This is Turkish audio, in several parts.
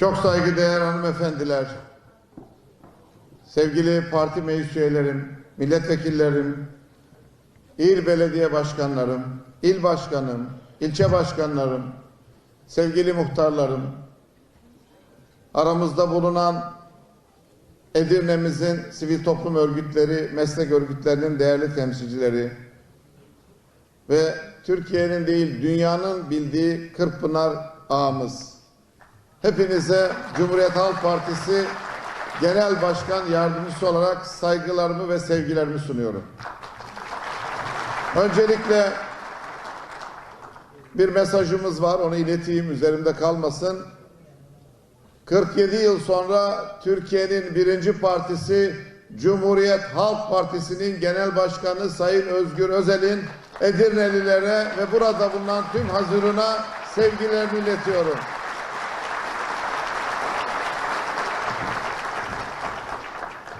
Çok saygıdeğer hanımefendiler, sevgili parti meclis üyelerim, milletvekillerim, il belediye başkanlarım, il başkanım, ilçe başkanlarım, sevgili muhtarlarım, aramızda bulunan Edirne'mizin sivil toplum örgütleri, meslek örgütlerinin değerli temsilcileri ve Türkiye'nin değil dünyanın bildiği Kırkpınar ağamız. Hepinize Cumhuriyet Halk Partisi Genel Başkan Yardımcısı olarak saygılarımı ve sevgilerimi sunuyorum. Öncelikle bir mesajımız var, onu ileteyim, üzerimde kalmasın. 47 yıl sonra Türkiye'nin birinci partisi Cumhuriyet Halk Partisi'nin genel başkanı Sayın Özgür Özel'in Edirnelilere ve burada bulunan tüm hazırına sevgilerimi iletiyorum.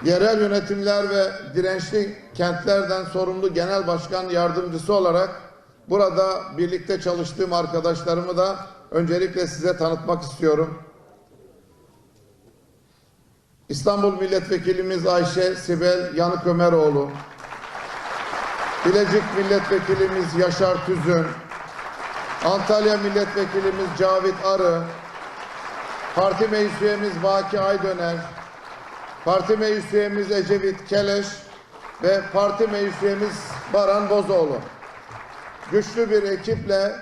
Yerel yönetimler ve dirençli kentlerden sorumlu genel başkan yardımcısı olarak burada birlikte çalıştığım arkadaşlarımı da öncelikle size tanıtmak istiyorum. İstanbul Milletvekilimiz Ayşe Sibel Yanık Ömeroğlu, Bilecik Milletvekilimiz Yaşar Tüzün, Antalya Milletvekilimiz Cavit Arı, Parti Meclis Üyemiz Baki Aydöner, Parti Meclis Üyemiz Ecevit Keleş ve Parti Meclis Üyemiz Baran Bozoğlu. Güçlü bir ekiple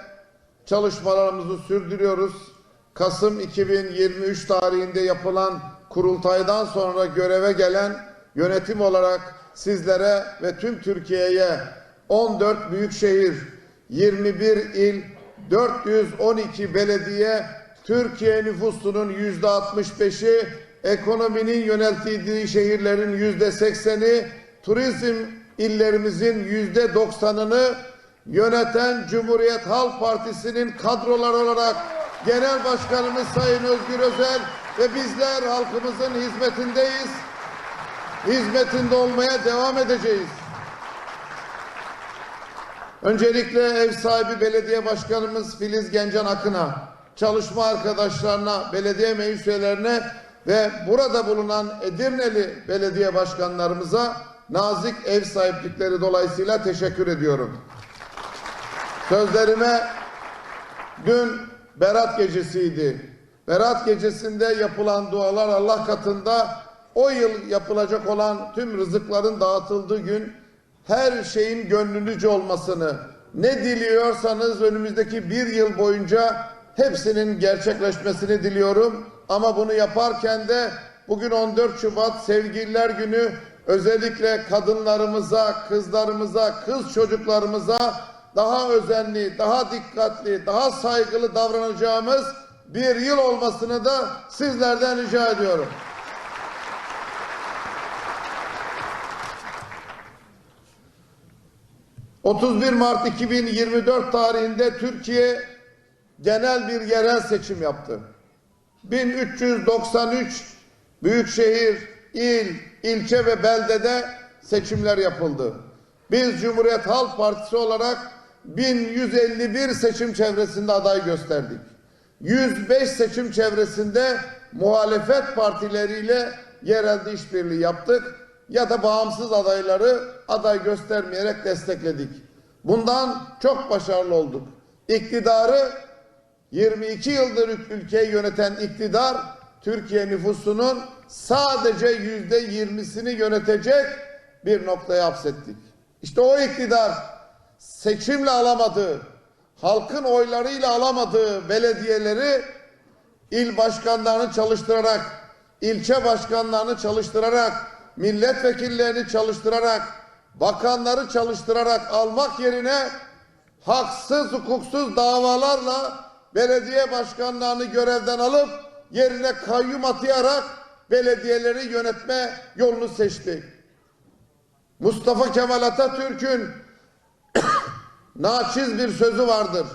çalışmalarımızı sürdürüyoruz. Kasım 2023 tarihinde yapılan kurultaydan sonra göreve gelen yönetim olarak sizlere ve tüm Türkiye'ye 14 büyükşehir, 21 il, 412 belediye, Türkiye nüfusunun yüzde 65'i, ekonominin yöneltildiği şehirlerin yüzde 80'i, turizm illerimizin yüzde 90'ını yöneten Cumhuriyet Halk Partisi'nin kadrolar olarak Genel Başkanımız Sayın Özgür Özel ve bizler halkımızın hizmetindeyiz. Hizmetinde olmaya devam edeceğiz. Öncelikle ev sahibi belediye başkanımız Filiz Gencan Akın'a, çalışma arkadaşlarına, belediye meclis üyelerine ve burada bulunan Edirneli belediye başkanlarımıza nazik ev sahiplikleri dolayısıyla teşekkür ediyorum. Sözlerime dün Berat gecesiydi. Berat gecesinde yapılan dualar Allah katında o yıl yapılacak olan tüm rızıkların dağıtıldığı gün her şeyin gönlünüzce olmasını ne diliyorsanız önümüzdeki bir yıl boyunca hepsinin gerçekleşmesini diliyorum. Ama bunu yaparken de bugün 14 Şubat Sevgililer Günü özellikle kadınlarımıza, kızlarımıza, kız çocuklarımıza daha özenli, daha dikkatli, daha saygılı davranacağımız bir yıl olmasını da sizlerden rica ediyorum. ...31 Mart 2024 tarihinde Türkiye genel bir yerel seçim yaptı. 1393 büyükşehir, il, ilçe ve beldede seçimler yapıldı. Biz Cumhuriyet Halk Partisi olarak 1151 seçim çevresinde aday gösterdik. 105 seçim çevresinde muhalefet partileriyle yerelde işbirliği yaptık ya da bağımsız adayları aday göstermeyerek destekledik. Bundan çok başarılı olduk. İktidarı 22 yıldır ülkeyi yöneten iktidar Türkiye nüfusunun sadece yüzde yirmisini yönetecek bir noktaya hapsettik. İşte o iktidar seçimle alamadığı, halkın oylarıyla alamadığı belediyeleri il başkanlarını çalıştırarak, ilçe başkanlarını çalıştırarak, milletvekillerini çalıştırarak, bakanları çalıştırarak almak yerine haksız hukuksuz davalarla belediye başkanlarını görevden alıp yerine kayyum atayarak belediyeleri yönetme yolunu seçti. Mustafa Kemal Atatürk'ün naçiz bir sözü vardır.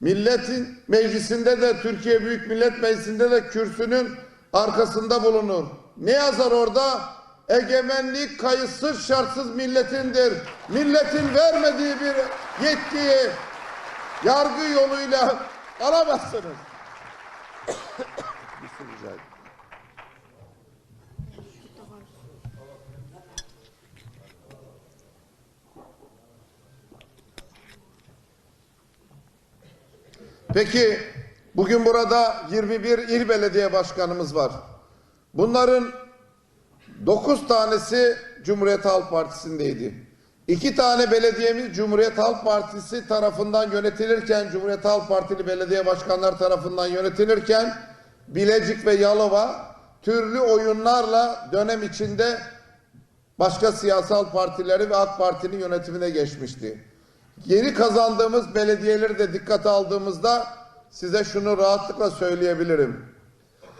Milletin meclisinde de Türkiye Büyük Millet Meclisi'nde de kürsünün arkasında bulunur. Ne yazar orada? Egemenlik kayıtsız şartsız milletindir. Milletin vermediği bir yetkiyi yargı yoluyla alamazsınız. Ederim. Peki bugün burada 21 il belediye başkanımız var. Bunların 9 tanesi Cumhuriyet Halk Partisi'ndeydi. İki tane belediyemiz Cumhuriyet Halk Partisi tarafından yönetilirken, Cumhuriyet Halk Partili belediye başkanları tarafından yönetilirken Bilecik ve Yalova türlü oyunlarla dönem içinde başka siyasal partileri ve AK Parti'nin yönetimine geçmişti. Yeni kazandığımız belediyeleri de dikkate aldığımızda size şunu rahatlıkla söyleyebilirim.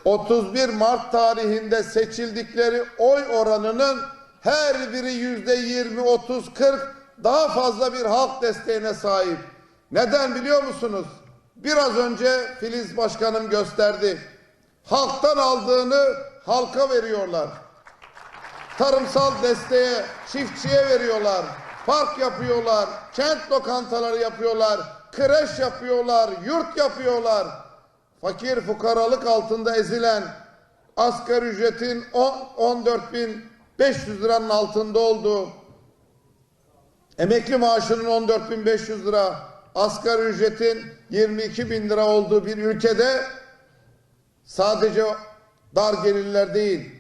31 Mart tarihinde seçildikleri oy oranının her biri yüzde 20, 30, 40 daha fazla bir halk desteğine sahip. Neden biliyor musunuz? Biraz önce Filiz Başkanım gösterdi. Halktan aldığını halka veriyorlar. Tarımsal desteğe, çiftçiye veriyorlar. Park yapıyorlar, kent lokantaları yapıyorlar, kreş yapıyorlar, yurt yapıyorlar. Fakir fukaralık altında ezilen asgari ücretin 14.500 liranın altında olduğu, emekli maaşının 14.500 lira, asgari ücretin 22 bin lira olduğu bir ülkede sadece dar gelirler değil,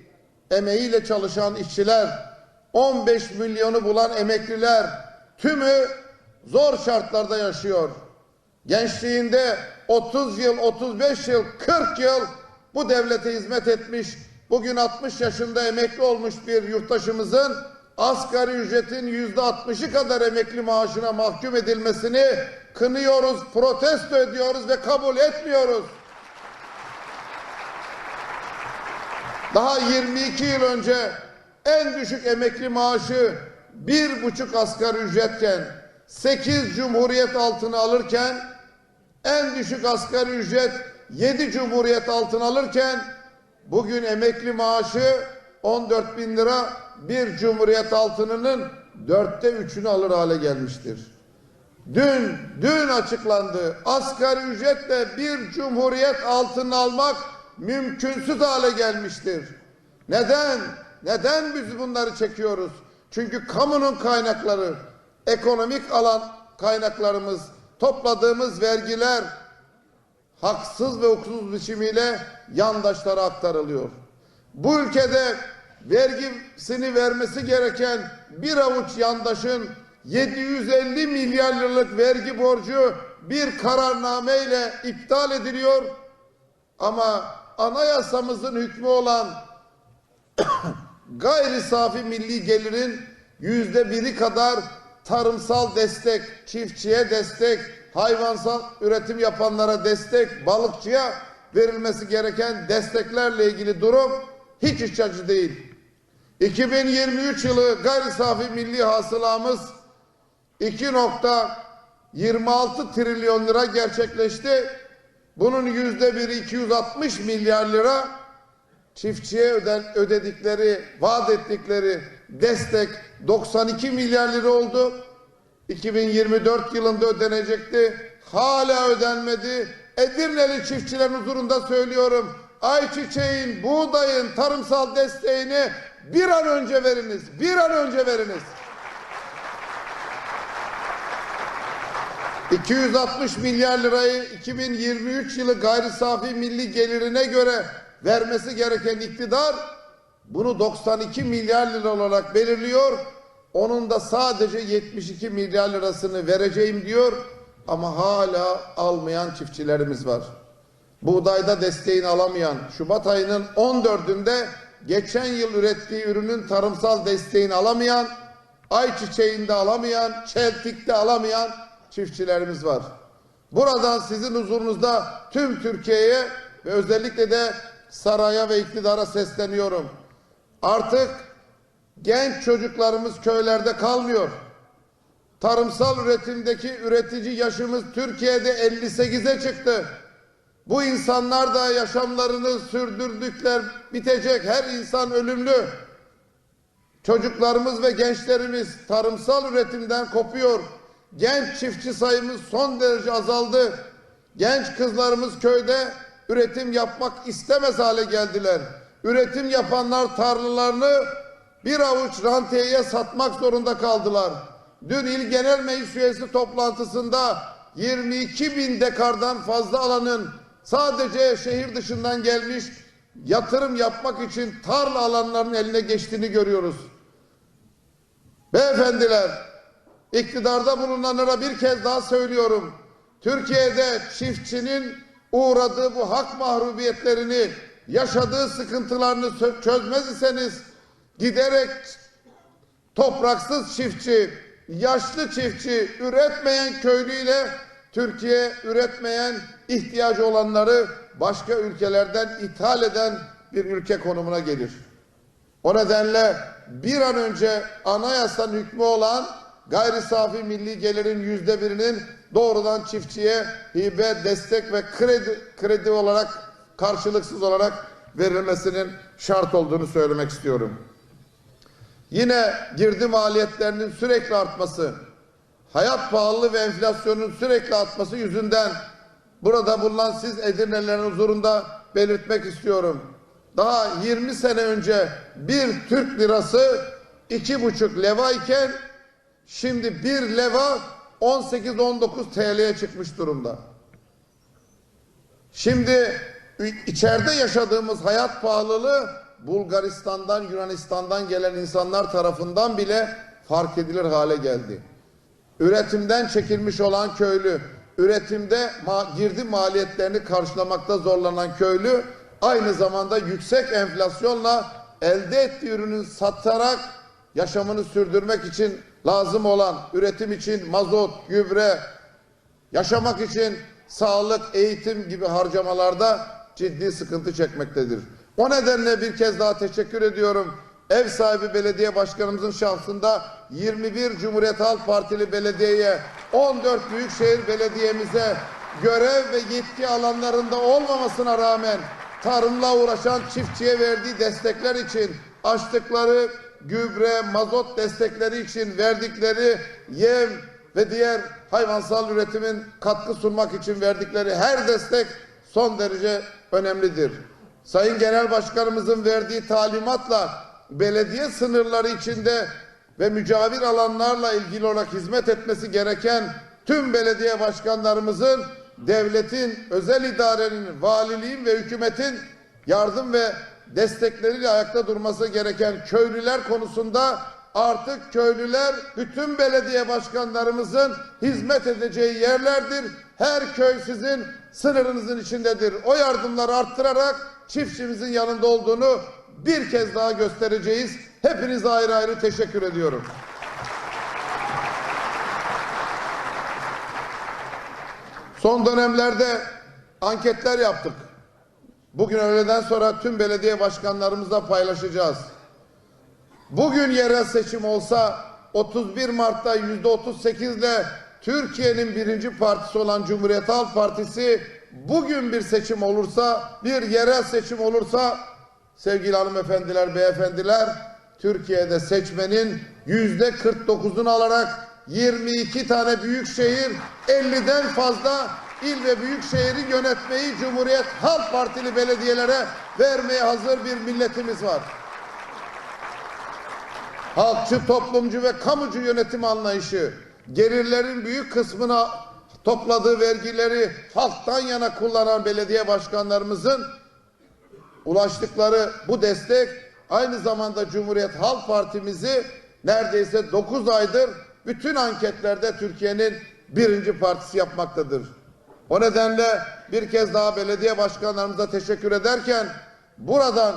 emeğiyle çalışan işçiler, 15 milyonu bulan emekliler tümü zor şartlarda yaşıyor. Gençliğinde 30 yıl, 35 yıl, 40 yıl bu devlete hizmet etmiş, bugün 60 yaşında emekli olmuş bir yurttaşımızın asgari ücretin yüzde 60'ı kadar emekli maaşına mahkum edilmesini kınıyoruz, protesto ediyoruz ve kabul etmiyoruz. Daha 22 yıl önce en düşük emekli maaşı bir buçuk asgari ücretken 8 cumhuriyet altını alırken en düşük asgari ücret 7 cumhuriyet altını alırken bugün emekli maaşı 14 bin lira bir cumhuriyet altınının dörtte üçünü alır hale gelmiştir. Dün, dün açıklandı. Asgari ücretle bir cumhuriyet altını almak mümkünsüz hale gelmiştir. Neden? Neden biz bunları çekiyoruz? Çünkü kamunun kaynakları, ekonomik alan kaynaklarımız, topladığımız vergiler haksız ve hukuksuz biçimiyle yandaşlara aktarılıyor. Bu ülkede vergisini vermesi gereken bir avuç yandaşın 750 milyar liralık vergi borcu bir kararnameyle iptal ediliyor. Ama anayasamızın hükmü olan gayri safi milli gelirin yüzde biri kadar tarımsal destek, çiftçiye destek, hayvansal üretim yapanlara destek, balıkçıya verilmesi gereken desteklerle ilgili durum hiç iç açıcı değil. 2023 yılı gayri safi milli hasılamız 2.26 trilyon lira gerçekleşti. Bunun yüzde biri 260 milyar lira çiftçiye öden, ödedikleri, vaat ettikleri destek 92 milyar lira oldu. 2024 yılında ödenecekti. Hala ödenmedi. Edirneli çiftçilerin huzurunda söylüyorum. Ayçiçeğin, buğdayın tarımsal desteğini bir an önce veriniz. Bir an önce veriniz. 260 milyar lirayı 2023 yılı gayri safi milli gelirine göre vermesi gereken iktidar bunu 92 milyar lira olarak belirliyor. Onun da sadece 72 milyar lirasını vereceğim diyor ama hala almayan çiftçilerimiz var. Buğdayda desteğini alamayan, Şubat ayının 14'ünde geçen yıl ürettiği ürünün tarımsal desteğini alamayan, ayçiçeğinde alamayan, çeltikte alamayan çiftçilerimiz var. Buradan sizin huzurunuzda tüm Türkiye'ye ve özellikle de saraya ve iktidara sesleniyorum. Artık genç çocuklarımız köylerde kalmıyor. Tarımsal üretimdeki üretici yaşımız Türkiye'de 58'e çıktı. Bu insanlar da yaşamlarını sürdürdükler, bitecek. Her insan ölümlü. Çocuklarımız ve gençlerimiz tarımsal üretimden kopuyor. Genç çiftçi sayımız son derece azaldı. Genç kızlarımız köyde üretim yapmak istemez hale geldiler. Üretim yapanlar tarlalarını bir avuç rantiyeye satmak zorunda kaldılar. Dün İl Genel Meclis Üyesi toplantısında 22 bin dekardan fazla alanın sadece şehir dışından gelmiş yatırım yapmak için tarla alanlarının eline geçtiğini görüyoruz. Beyefendiler, iktidarda bulunanlara bir kez daha söylüyorum. Türkiye'de çiftçinin uğradığı bu hak mahrubiyetlerini, yaşadığı sıkıntılarını çözmez iseniz giderek topraksız çiftçi, yaşlı çiftçi, üretmeyen köylüyle Türkiye üretmeyen ihtiyacı olanları başka ülkelerden ithal eden bir ülke konumuna gelir. O nedenle bir an önce anayasanın hükmü olan gayri safi milli gelirin yüzde birinin doğrudan çiftçiye hibe, destek ve kredi, kredi olarak karşılıksız olarak verilmesinin şart olduğunu söylemek istiyorum. Yine girdi maliyetlerinin sürekli artması, hayat pahalılığı ve enflasyonun sürekli artması yüzünden burada bulunan siz Edirnelerin huzurunda belirtmek istiyorum. Daha 20 sene önce bir Türk lirası iki buçuk leva iken şimdi bir leva 18-19 TL'ye çıkmış durumda. Şimdi içeride yaşadığımız hayat pahalılığı Bulgaristan'dan, Yunanistan'dan gelen insanlar tarafından bile fark edilir hale geldi. Üretimden çekilmiş olan köylü, üretimde ma girdi maliyetlerini karşılamakta zorlanan köylü, aynı zamanda yüksek enflasyonla elde ettiği ürünü satarak yaşamını sürdürmek için lazım olan üretim için mazot, gübre, yaşamak için sağlık, eğitim gibi harcamalarda ciddi sıkıntı çekmektedir. O nedenle bir kez daha teşekkür ediyorum. Ev sahibi belediye başkanımızın şahsında 21 Cumhuriyet Halk Partili belediyeye, 14 büyükşehir belediyemize görev ve yetki alanlarında olmamasına rağmen tarımla uğraşan çiftçiye verdiği destekler için açtıkları gübre, mazot destekleri için verdikleri yem ve diğer hayvansal üretimin katkı sunmak için verdikleri her destek son derece önemlidir. Sayın Genel Başkanımızın verdiği talimatla belediye sınırları içinde ve mücavir alanlarla ilgili olarak hizmet etmesi gereken tüm belediye başkanlarımızın devletin, özel idarenin, valiliğin ve hükümetin yardım ve destekleriyle ayakta durması gereken köylüler konusunda artık köylüler bütün belediye başkanlarımızın hizmet edeceği yerlerdir. Her köy sizin sınırınızın içindedir. O yardımları arttırarak çiftçimizin yanında olduğunu bir kez daha göstereceğiz. Hepinize ayrı ayrı teşekkür ediyorum. Son dönemlerde anketler yaptık. Bugün öğleden sonra tüm belediye başkanlarımızla paylaşacağız. Bugün yerel seçim olsa 31 Mart'ta yüzde 38 ile Türkiye'nin birinci partisi olan Cumhuriyet Halk Partisi bugün bir seçim olursa, bir yerel seçim olursa sevgili hanımefendiler, beyefendiler Türkiye'de seçmenin yüzde 49'unu alarak 22 tane büyük şehir 50'den fazla il ve büyük şehri yönetmeyi Cumhuriyet Halk Partili belediyelere vermeye hazır bir milletimiz var. Halkçı, toplumcu ve kamucu yönetim anlayışı, gelirlerin büyük kısmına topladığı vergileri halktan yana kullanan belediye başkanlarımızın ulaştıkları bu destek aynı zamanda Cumhuriyet Halk Partimizi neredeyse 9 aydır bütün anketlerde Türkiye'nin birinci partisi yapmaktadır. O nedenle bir kez daha belediye başkanlarımıza teşekkür ederken buradan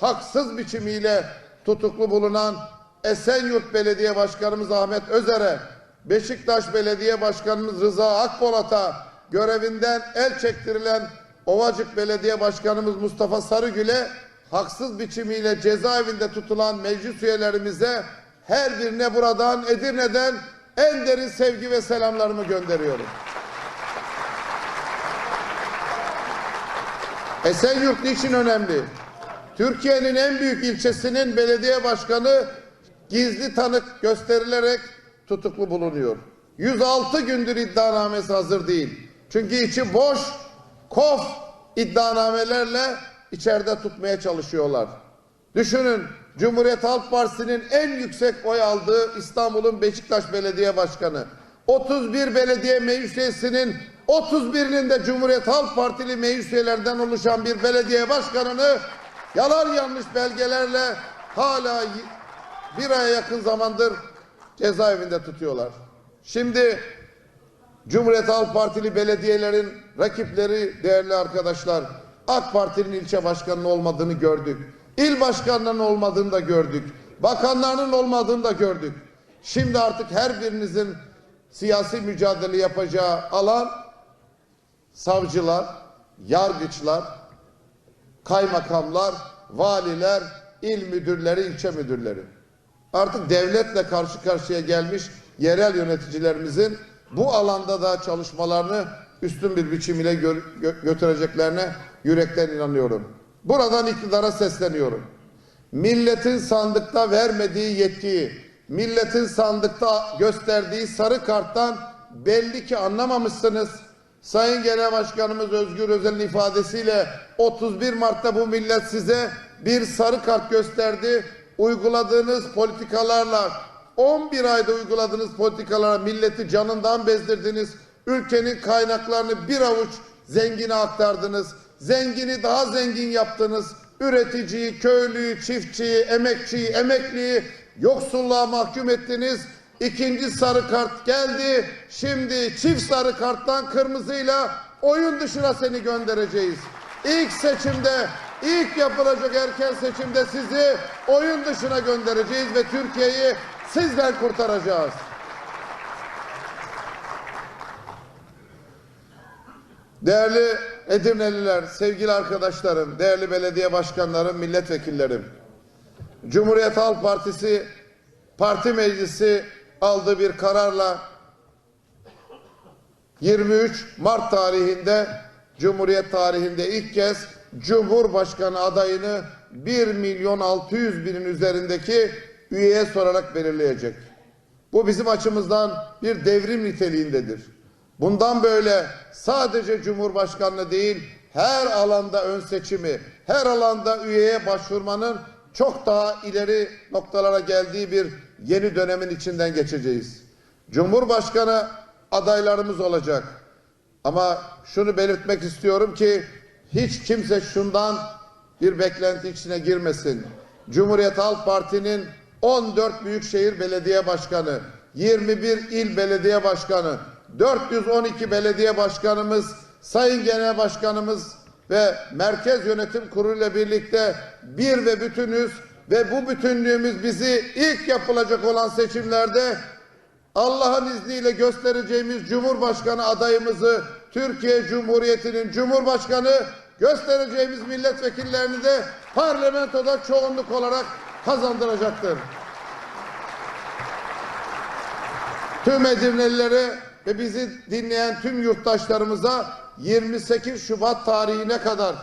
haksız biçimiyle tutuklu bulunan Esenyurt Belediye Başkanımız Ahmet Özer'e, Beşiktaş Belediye Başkanımız Rıza Akpolat'a, görevinden el çektirilen Ovacık Belediye Başkanımız Mustafa Sarıgül'e haksız biçimiyle cezaevinde tutulan meclis üyelerimize her birine buradan Edirne'den en derin sevgi ve selamlarımı gönderiyorum. Esenyurt niçin önemli? Türkiye'nin en büyük ilçesinin belediye başkanı gizli tanık gösterilerek tutuklu bulunuyor. 106 gündür iddianamesi hazır değil. Çünkü içi boş, kof iddianamelerle içeride tutmaya çalışıyorlar. Düşünün Cumhuriyet Halk Partisi'nin en yüksek oy aldığı İstanbul'un Beşiktaş Belediye Başkanı. 31 belediye meclis üyesinin 31'inin de Cumhuriyet Halk Partili meclis oluşan bir belediye başkanını yalan yanlış belgelerle hala bir aya yakın zamandır cezaevinde tutuyorlar. Şimdi Cumhuriyet Halk Partili belediyelerin rakipleri değerli arkadaşlar AK Parti'nin ilçe başkanının olmadığını gördük. İl başkanlarının olmadığını da gördük. Bakanlarının olmadığını da gördük. Şimdi artık her birinizin siyasi mücadele yapacağı alan savcılar, yargıçlar, kaymakamlar, valiler, il müdürleri, ilçe müdürleri. Artık devletle karşı karşıya gelmiş yerel yöneticilerimizin bu alanda da çalışmalarını üstün bir biçim ile gö- gö- götüreceklerine yürekten inanıyorum. Buradan iktidara sesleniyorum. Milletin sandıkta vermediği yetkiyi, milletin sandıkta gösterdiği sarı karttan belli ki anlamamışsınız. Sayın Genel Başkanımız Özgür Özel'in ifadesiyle 31 Mart'ta bu millet size bir sarı kart gösterdi. Uyguladığınız politikalarla 11 ayda uyguladığınız politikalara milleti canından bezdirdiniz. Ülkenin kaynaklarını bir avuç zengine aktardınız. Zengini daha zengin yaptınız. Üreticiyi, köylüyü, çiftçiyi, emekçiyi, emekliyi yoksulluğa mahkum ettiniz. İkinci sarı kart geldi. Şimdi çift sarı karttan kırmızıyla oyun dışına seni göndereceğiz. İlk seçimde, ilk yapılacak erken seçimde sizi oyun dışına göndereceğiz ve Türkiye'yi sizden kurtaracağız. Değerli Edirneliler, sevgili arkadaşlarım, değerli belediye başkanlarım, milletvekillerim. Cumhuriyet Halk Partisi Parti Meclisi aldığı bir kararla 23 Mart tarihinde Cumhuriyet tarihinde ilk kez Cumhurbaşkanı adayını 1 milyon 600 binin üzerindeki üyeye sorarak belirleyecek. Bu bizim açımızdan bir devrim niteliğindedir. Bundan böyle sadece Cumhurbaşkanlığı değil her alanda ön seçimi, her alanda üyeye başvurmanın çok daha ileri noktalara geldiği bir yeni dönemin içinden geçeceğiz. Cumhurbaşkanı adaylarımız olacak. Ama şunu belirtmek istiyorum ki hiç kimse şundan bir beklenti içine girmesin. Cumhuriyet Halk Parti'nin 14 büyükşehir belediye başkanı, 21 il belediye başkanı, 412 belediye başkanımız, sayın genel başkanımız ve merkez yönetim kurulu ile birlikte bir ve bütünüz ve bu bütünlüğümüz bizi ilk yapılacak olan seçimlerde Allah'ın izniyle göstereceğimiz Cumhurbaşkanı adayımızı Türkiye Cumhuriyeti'nin Cumhurbaşkanı göstereceğimiz milletvekillerini de parlamentoda çoğunluk olarak kazandıracaktır. Tüm Edirnelilere ve bizi dinleyen tüm yurttaşlarımıza 28 Şubat tarihine kadar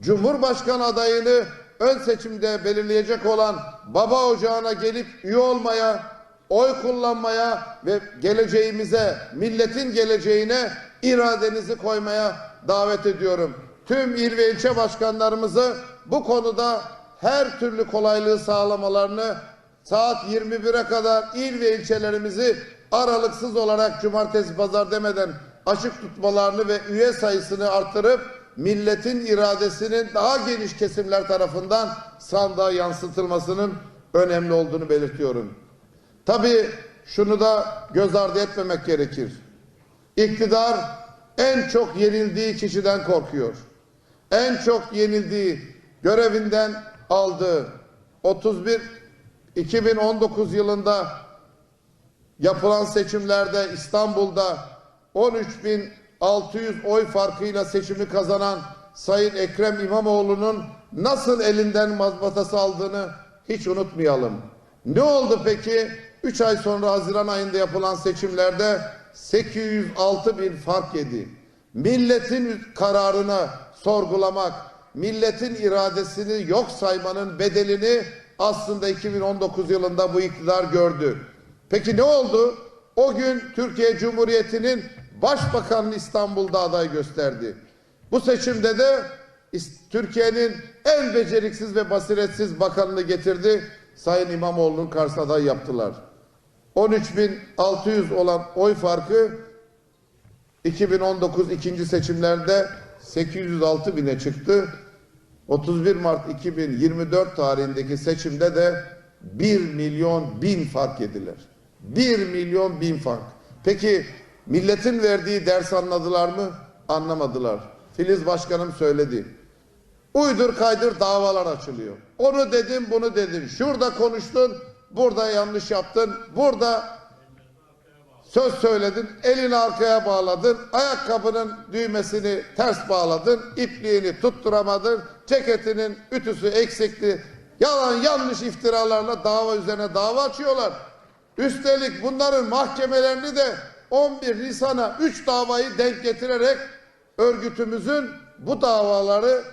Cumhurbaşkanı adayını ön seçimde belirleyecek olan baba ocağına gelip üye olmaya, oy kullanmaya ve geleceğimize, milletin geleceğine iradenizi koymaya davet ediyorum. Tüm il ve ilçe başkanlarımızı bu konuda her türlü kolaylığı sağlamalarını saat 21'e kadar il ve ilçelerimizi aralıksız olarak cumartesi pazar demeden açık tutmalarını ve üye sayısını artırıp milletin iradesinin daha geniş kesimler tarafından sandığa yansıtılmasının önemli olduğunu belirtiyorum. Tabii şunu da göz ardı etmemek gerekir. İktidar en çok yenildiği kişiden korkuyor. En çok yenildiği görevinden aldığı 31 2019 yılında yapılan seçimlerde İstanbul'da 13.600 oy farkıyla seçimi kazanan Sayın Ekrem İmamoğlu'nun nasıl elinden mazbatası aldığını hiç unutmayalım. Ne oldu peki? 3 ay sonra Haziran ayında yapılan seçimlerde 806 bin fark yedi. Milletin kararını sorgulamak, milletin iradesini yok saymanın bedelini aslında 2019 yılında bu iktidar gördü. Peki ne oldu? O gün Türkiye Cumhuriyeti'nin başbakanını İstanbul'da aday gösterdi. Bu seçimde de Türkiye'nin en beceriksiz ve basiretsiz bakanını getirdi. Sayın İmamoğlu'nun karşısına aday yaptılar. 13.600 olan oy farkı 2019 ikinci seçimlerde 806 bine çıktı. 31 Mart 2024 tarihindeki seçimde de 1 milyon bin fark yediler. 1 milyon bin fark. Peki milletin verdiği ders anladılar mı? Anlamadılar. Filiz Başkanım söyledi. Uydur kaydır davalar açılıyor. Onu dedim bunu dedin. Şurada konuştun, burada yanlış yaptın, burada söz söyledin, elini arkaya bağladın, ayakkabının düğmesini ters bağladın, ipliğini tutturamadın, ceketinin ütüsü eksikti. Yalan yanlış iftiralarla dava üzerine dava açıyorlar. Üstelik bunların mahkemelerini de 11 Nisan'a 3 davayı denk getirerek örgütümüzün bu davaları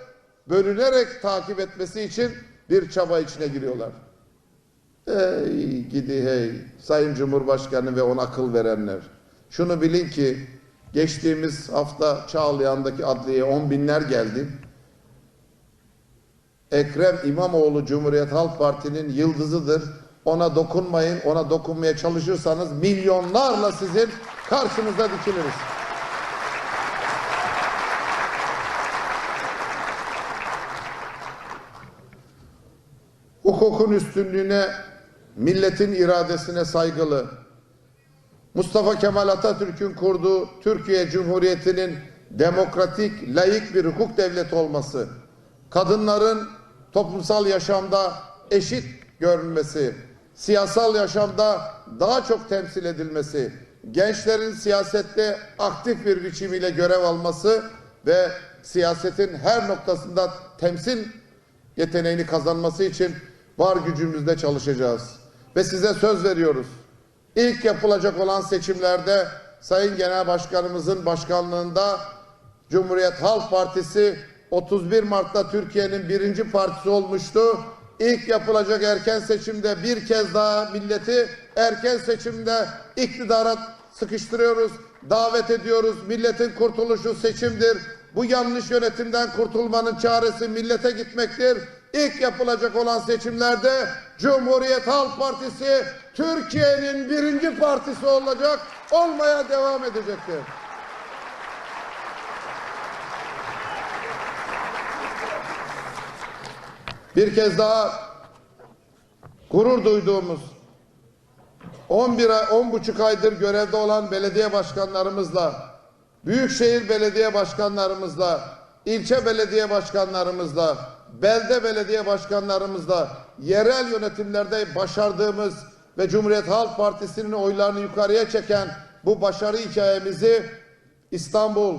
bölünerek takip etmesi için bir çaba içine giriyorlar. Ey gidi hey Sayın Cumhurbaşkanı ve ona akıl verenler. Şunu bilin ki geçtiğimiz hafta Çağlayan'daki adliyeye on binler geldi. Ekrem İmamoğlu Cumhuriyet Halk Parti'nin yıldızıdır. Ona dokunmayın, ona dokunmaya çalışırsanız milyonlarla sizin karşınızda dikiliriz. hukukun üstünlüğüne, milletin iradesine saygılı, Mustafa Kemal Atatürk'ün kurduğu Türkiye Cumhuriyeti'nin demokratik, layık bir hukuk devleti olması, kadınların toplumsal yaşamda eşit görülmesi, siyasal yaşamda daha çok temsil edilmesi, gençlerin siyasette aktif bir biçimiyle görev alması ve siyasetin her noktasında temsil yeteneğini kazanması için var gücümüzle çalışacağız. Ve size söz veriyoruz. İlk yapılacak olan seçimlerde Sayın Genel Başkanımızın başkanlığında Cumhuriyet Halk Partisi 31 Mart'ta Türkiye'nin birinci partisi olmuştu. İlk yapılacak erken seçimde bir kez daha milleti erken seçimde iktidara sıkıştırıyoruz, davet ediyoruz. Milletin kurtuluşu seçimdir. Bu yanlış yönetimden kurtulmanın çaresi millete gitmektir. İlk yapılacak olan seçimlerde Cumhuriyet Halk Partisi Türkiye'nin birinci partisi olacak, olmaya devam edecektir. Bir kez daha gurur duyduğumuz 11 ay, 10 buçuk aydır görevde olan belediye başkanlarımızla, büyükşehir belediye başkanlarımızla, ilçe belediye başkanlarımızla, belde belediye başkanlarımızla, yerel yönetimlerde başardığımız ve Cumhuriyet Halk Partisi'nin oylarını yukarıya çeken bu başarı hikayemizi İstanbul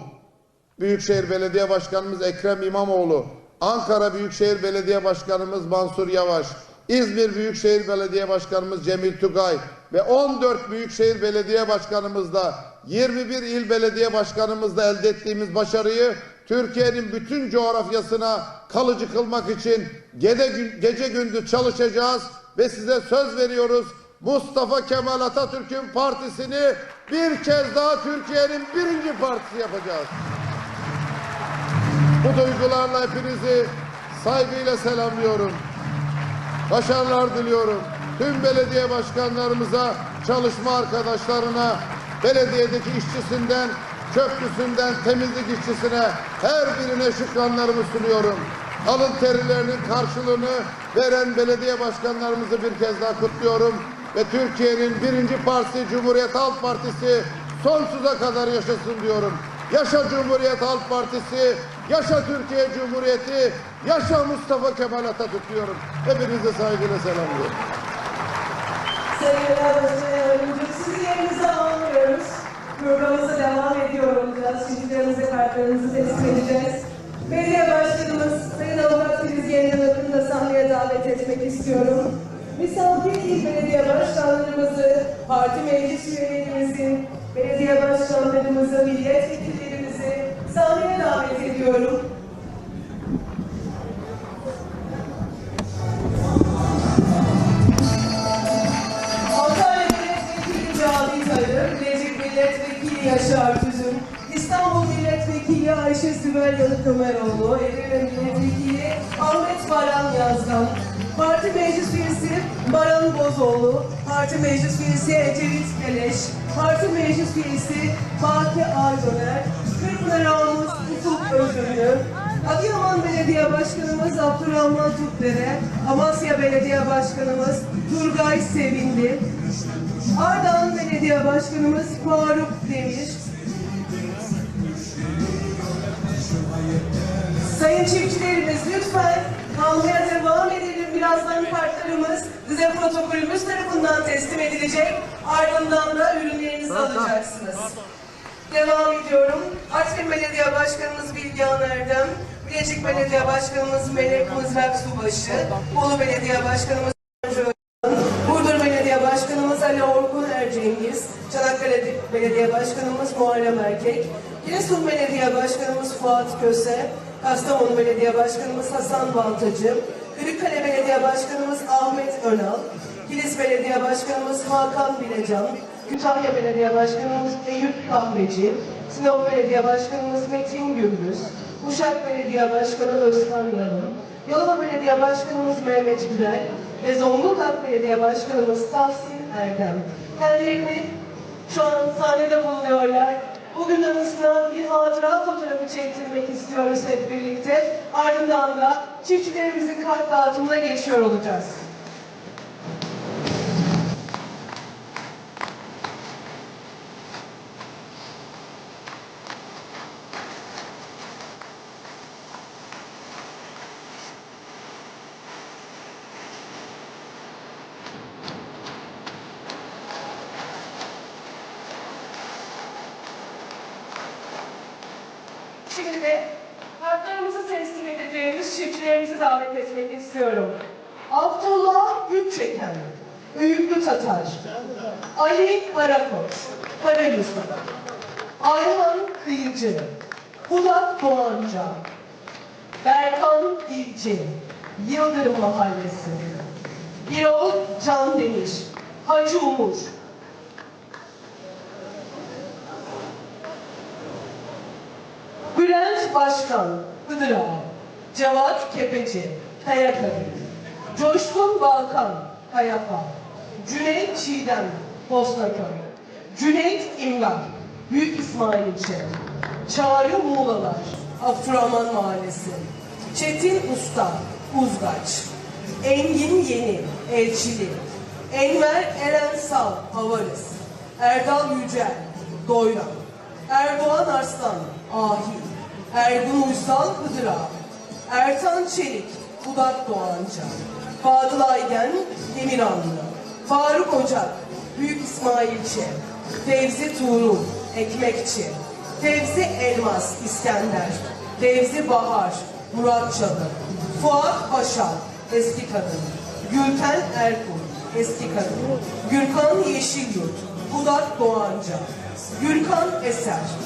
Büyükşehir Belediye Başkanımız Ekrem İmamoğlu, Ankara Büyükşehir Belediye Başkanımız Mansur Yavaş, İzmir Büyükşehir Belediye Başkanımız Cemil Tugay ve 14 Büyükşehir Belediye Başkanımızla 21 il belediye başkanımızla elde ettiğimiz başarıyı Türkiye'nin bütün coğrafyasına kalıcı kılmak için gece, gece gündüz çalışacağız ve size söz veriyoruz. Mustafa Kemal Atatürk'ün partisini bir kez daha Türkiye'nin birinci partisi yapacağız. Bu duygularla hepinizi saygıyla selamlıyorum. Başarılar diliyorum. Tüm belediye başkanlarımıza, çalışma arkadaşlarına, belediyedeki işçisinden, çöpçüsünden, temizlik işçisine her birine şükranlarımı sunuyorum. Alın terilerinin karşılığını veren belediye başkanlarımızı bir kez daha kutluyorum. Ve Türkiye'nin birinci partisi Cumhuriyet Halk Partisi sonsuza kadar yaşasın diyorum. Yaşa Cumhuriyet Halk Partisi, yaşa Türkiye Cumhuriyeti, yaşa Mustafa Kemal Atatürk diyorum. Hepinize saygıyla selamlıyorum. Sayın Başkanı Öğrenci, sizi yerinize almıyoruz. Programımıza devam ediyor olacağız. Çocuklarınıza kartlarınızı teslim edeceğiz. Belediye Başkanımız Sayın Avukat Filiz Yenilak'ın da sahneye davet etmek istiyorum. Misafir il belediye başkanlarımızı, parti meclis üyelerimizi, belediye başkanlarımızı, milletvekillerimizi sahneye davet ediyorum. Yaşar Tüzün, İstanbul Milletvekili Ayşe Sibel Muzaffer Yanık Ömeroğlu, Edirne Milletvekili Ahmet Baran Yazgan, Parti Meclis Üyesi Baran Bozoğlu, Parti Meclis Üyesi Ecevit Keleş, Parti Meclis Üyesi Fatih Aydöner, Kırpınar Ağamız Ufuk Özgürlü, Adıyaman Belediye Başkanımız Abdurrahman Tutdere, Amasya Belediye Başkanımız Turgay Sevindi, Ardahan Belediye Başkanımız Faruk Demir, Sayın çiftçilerimiz lütfen kalmaya devam edelim. Birazdan kartlarımız bize protokolümüz tarafından teslim edilecek. Ardından da ürünlerinizi alacaksınız. Devam ediyorum. Artvin Belediye Başkanımız Bilgehan Erdem, Bilecik Belediye Başkanımız Melek Mızrak Subaşı, Bolu Belediye Başkanımız Çanakkale Belediye Başkanımız Muharrem Erkek, Giresun Belediye Başkanımız Fuat Köse, Kastamonu Belediye Başkanımız Hasan Baltacı, Kırıkkale Belediye Başkanımız Ahmet Önal, Kilis Belediye Başkanımız Hakan Bilecan, Kütahya Belediye Başkanımız Eyüp Kahveci, Sinop Belediye Başkanımız Metin Gürbüz, Uşak Belediye Başkanı Özkan Yalın, Yalova Belediye Başkanımız Mehmet Gürel ve Zonguldak Belediye Başkanımız Tahsin Erdem. Kendilerini şu an sahnede bulunuyorlar. Bugün anısına bir hatıra fotoğrafı çektirmek istiyoruz hep birlikte. Ardından da çiftçilerimizin kart dağıtımına geçiyor olacağız. Şimdi de kartlarımızı teslim edeceğimiz çiftçilerimizi davet etmek istiyorum. Abdullah Gülçeken, Öğütlü Tatar, Ali Karakoç, Karayüzü, Ayhan Kıyıcı, Bulat Doğanca, Berkan İlçi, Yıldırım Mahallesi, Birol Can Demir, Hacı Umur, Başkan, Hıdır Ağa, Cevat Kepeci, Kayakabir, Coşkun Balkan, Kayapa, Cüneyt Çiğdem, Bosnaköy, Cüneyt İmran, Büyük İsmailçe, Çağrı Muğlalar, Abdurrahman Mahallesi, Çetin Usta, Uzgaç, Engin Yeni, Elçili, Enver Eren Sal, Havarız, Erdal Yücel, Doyrak, Erdoğan Arslan, Ahi, Ergun Uysal, Hıdıra, Ertan Çelik, Budak Doğanca, Fadıl Aygen, Demiranlı, Faruk Ocak, Büyük İsmailçi, Fevzi Tuğrul, Ekmekçi, Fevzi Elmas, İskender, Fevzi Bahar, Murat Çalı, Fuat Başar, Eski Kadın, Gülten Erkul, Eski Kadın, Gürkan Yeşilyurt, Budak Doğanca, Gürkan Eser,